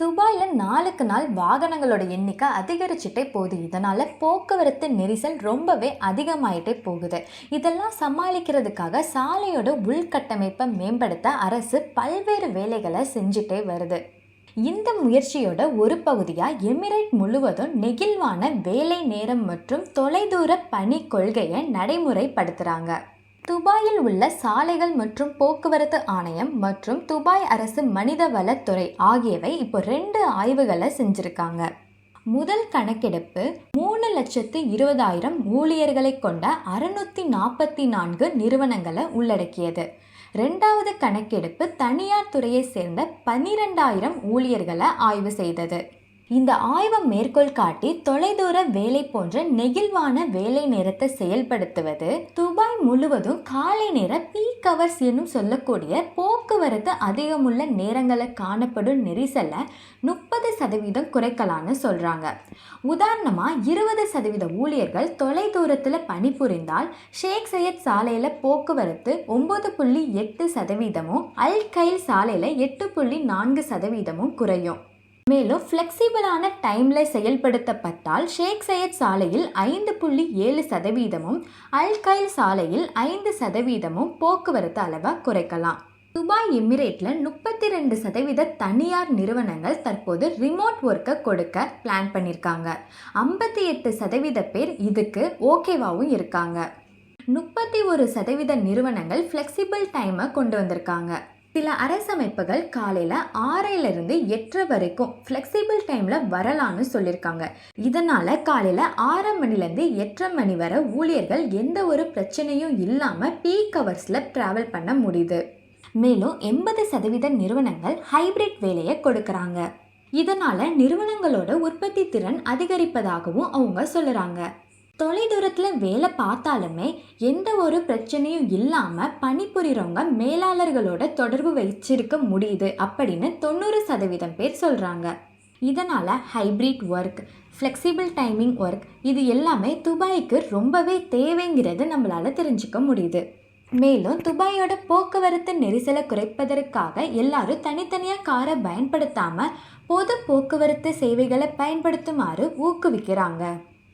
துபாயில் நாளுக்கு நாள் வாகனங்களோட எண்ணிக்கை அதிகரிச்சுட்டே போகுது. இதனால் போக்குவரத்து நெரிசல் ரொம்பவே அதிகமாயிட்டே போகுது. இதெல்லாம் சமாளிக்கிறதுக்காக சாலையோட உள்கட்டமைப்பை மேம்படுத்த அரசு பல்வேறு வேலைகளை செஞ்சுட்டே வருது. இந்த முயற்சியோட ஒரு பகுதியாக எமிரேட் முழுவதும் நெகிழ்வான வேலை நேரம் மற்றும் தொலைதூர பணி கொள்கையை நடைமுறைப்படுத்துகிறாங்க துபாயில் உள்ள சாலைகள் மற்றும் போக்குவரத்து ஆணையம் மற்றும் துபாய் அரசு மனிதவளத்துறை ஆகியவை இப்போ ரெண்டு ஆய்வுகளை செஞ்சுருக்காங்க. முதல் கணக்கெடுப்பு மூணு லட்சத்து இருபதாயிரம் ஊழியர்களை கொண்ட அறுநூற்றி நாற்பத்தி நான்கு நிறுவனங்களை உள்ளடக்கியது. ரெண்டாவது கணக்கெடுப்பு தனியார் துறையை சேர்ந்த பன்னிரெண்டாயிரம் ஊழியர்களை ஆய்வு செய்தது. இந்த ஆய்வை மேற்கோள் காட்டி தொலைதூர வேலை போன்ற நெகிழ்வான வேலை நேரத்தை செயல்படுத்துவது முழுவதும் காலை நேர பீக் ஹவர்ஸ் என்னும் சொல்லக்கூடிய போக்குவரத்து அதிகமுள்ள நேரங்களை காணப்படும் நெரிசலை முப்பது சதவீதம் குறைக்கலான்னு சொல்கிறாங்க உதாரணமாக இருபது சதவீத ஊழியர்கள் தொலைதூரத்தில் பணிபுரிந்தால் ஷேக் சையத் சாலையில் போக்குவரத்து ஒம்பது புள்ளி எட்டு சதவீதமும் அல் கைல் சாலையில் எட்டு புள்ளி நான்கு சதவீதமும் குறையும். மேலும் ஃப்ளெக்சிபிளான டைமில் செயல்படுத்தப்பட்டால் ஷேக் சையத் சாலையில் ஐந்து புள்ளி ஏழு சதவீதமும் அல்கைல் சாலையில் ஐந்து சதவீதமும் போக்குவரத்து அளவை குறைக்கலாம். துபாய் எமிரேட்டில் முப்பத்தி ரெண்டு சதவீத தனியார் நிறுவனங்கள் தற்போது ரிமோட் ஒர்க்கை கொடுக்க பிளான் பண்ணியிருக்காங்க ஐம்பத்தி எட்டு சதவீத பேர் இதுக்கு ஓகேவாகவும் இருக்காங்க. முப்பத்தி ஒரு சதவீத நிறுவனங்கள் ஃப்ளெக்சிபிள் டைமை கொண்டு வந்திருக்காங்க. சில அரசமைப்புகள் காலையில் ஆறையிலிருந்து எட்டரை வரைக்கும் ஃப்ளெக்சிபிள் டைமில் வரலான்னு சொல்லியிருக்காங்க இதனால் காலையில் ஆறு மணிலேருந்து எட்டரை மணி வரை ஊழியர்கள் எந்த ஒரு பிரச்சனையும் இல்லாமல் பீக் ஹவர்ஸில் ட்ராவல் பண்ண முடியுது. மேலும் எண்பது சதவீத நிறுவனங்கள் ஹைபிரிட் வேலையை கொடுக்குறாங்க. இதனால் நிறுவனங்களோட உற்பத்தி திறன் அதிகரிப்பதாகவும் அவங்க சொல்லுறாங்க தொலைதூரத்தில் வேலை பார்த்தாலுமே எந்த ஒரு பிரச்சனையும் இல்லாமல் பணிபுரிகிறவங்க மேலாளர்களோட தொடர்பு வச்சிருக்க முடியுது அப்படின்னு தொண்ணூறு சதவீதம் பேர் சொல்கிறாங்க இதனால் hybrid work flexible timing work இது எல்லாமே துபாய்க்கு ரொம்பவே தேவைங்கிறது நம்மளால் தெரிஞ்சுக்க முடியுது. மேலும் துபாயோட போக்குவரத்து நெரிசலை குறைப்பதற்காக எல்லாரும் தனித்தனியாக காரை பயன்படுத்தாமல் பொது போக்குவரத்து சேவைகளை பயன்படுத்துமாறு ஊக்குவிக்கிறாங்க.